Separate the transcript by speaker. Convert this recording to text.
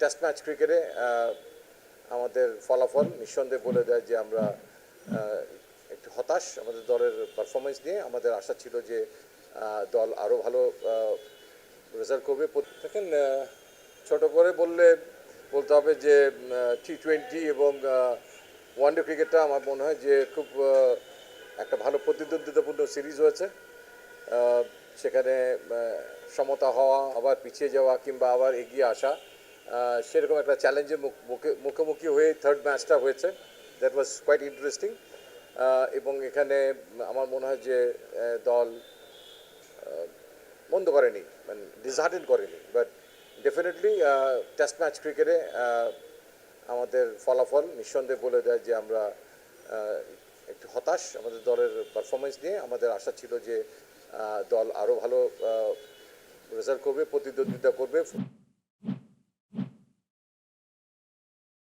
Speaker 1: Test match ক্রিকেটে আমাদের ফলাফল নিঃসন্দেহে বলে দেয় যে আমরা একটু হতাশ আমাদের দলের পারফরমেন্স নিয়ে। আমাদের আশা ছিল যে দল আরও ভালো রেজাল্ট করবে। দেখেন ছোট করে বললে বলতে হবে যে টি টোয়েন্টি এবং ওয়ানডে ক্রিকেটটা আমার মনে হয় যে খুব একটা ভালো প্রতিদ্বন্দ্বিতাপূর্ণ সিরিজ হয়েছে। সেখানে সমতা হওয়া, আবার পিছিয়ে যাওয়া কিংবা আবার এগিয়ে আসা সেরকম একটা চ্যালেঞ্জের মুখ- মুখে, মুখোমুখি হয়ে থার্ড ম্যাচটা হয়েছে। দ্যাট ওয়াজ কোয়াইট ইন্টারেস্টিং এবং এখানে আমার মনে হয় যে দল বন্ধ করেনি মানে ডিসহার্টেন করেনি। বাট ডেফিনেটলি টেস্ট ম্যাচ ক্রিকেটে আমাদের ফলাফল নিঃসন্দেহে বলে দেয় যে আমরা একটু হতাশ আমাদের দলের পারফরমেন্স নিয়ে। আমাদের আশা ছিল যে দল আরও ভালো রেজাল্ট করবে, প্রতিদ্বন্দ্বিতা করবে।